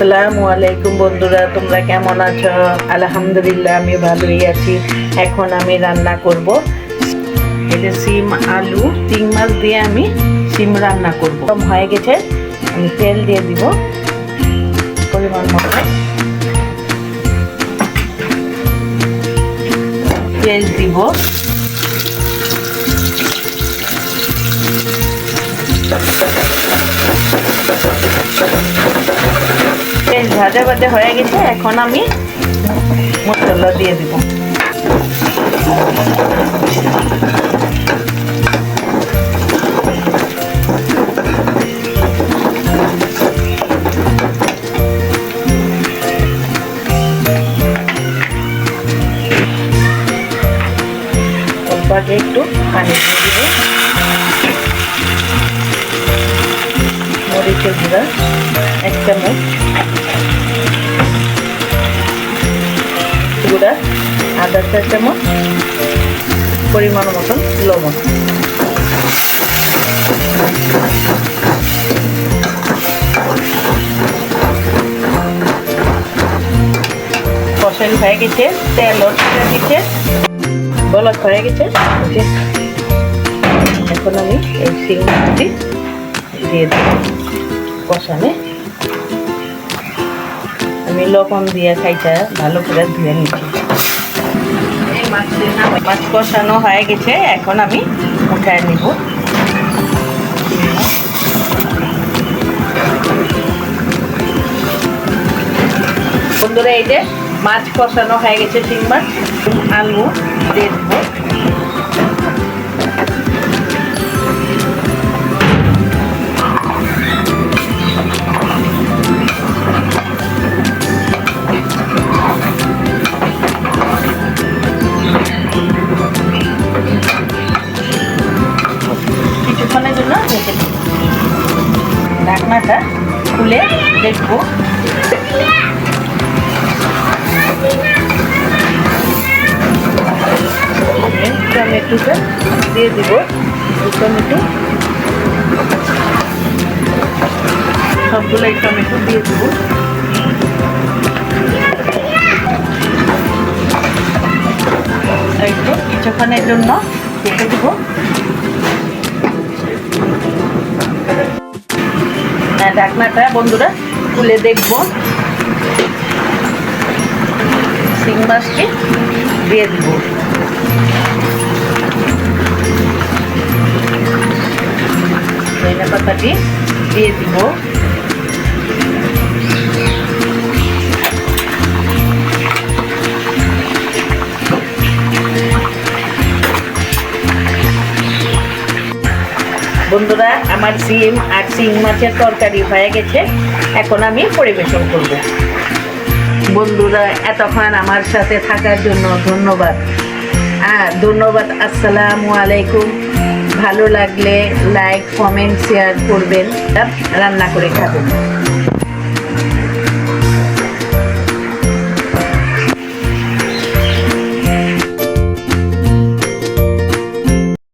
আসসালামু আলাইকুম বন্ধুরা, তোমরা কেমন আছো? আলহামদুলিল্লাহ আমি ভালোই আছি। এখন আমি রান্না করব। এটা সিম, আলু, তিন মাছ দিয়ে আমি সিম রান্না করব। কম হয়ে গেছে, আমি তেল দিয়ে দিব পরিমাণ মতো। তেল দিব। বেশ ভাজা ভাজা হয়ে গেছে, এখন আমি মশলা দিয়ে দিব। একটু পানি দিয়ে দিব। মরিচের গুঁড়া, এক চামচ। গুঁড়া, আদা চা চামচ পরিমাণ মতন, লবণ। কষাই হয়ে গেছে, তেল হয়ে গেছে এখন আমি এই মাছটি দিয়ে দেব কষানে। আমি লবণ দিয়ে খাইটা ভালো করে ধুয়ে নিচ্ছি মাছ কষানো হয়ে গেছে, এখন আমি উঠায় নিব। বন্ধুরা, এই যে মাছ কষানো হয়ে গেছে শিং মাছ, আলু দিয়ে দেবো। ঢাকনাটা খুলে দেখব। টমেটোটা দিয়ে দিব। টমেটো সবগুলোই টমেটো দিয়ে দেবো। কিছুক্ষণের জন্য রেখে দিব। ঢাকনাটা বন্ধুরা খুলে দেখব। শিং মাছটি দিয়ে দিব। পাতাটি দিয়ে দিব। বন্ধুরা, আমার সিম আর সিম মাছের তরকারি হয়ে গেছে। এখন আমি পরিবেশন করব। বন্ধুরা, এতক্ষণ আমার সাথে থাকার জন্য ধন্যবাদ। হ্যাঁ ধন্যবাদ, আসসালামু আলাইকুম। ভালো লাগলে লাইক, কমেন্ট, শেয়ার করবেন। রান্না করে খাবেন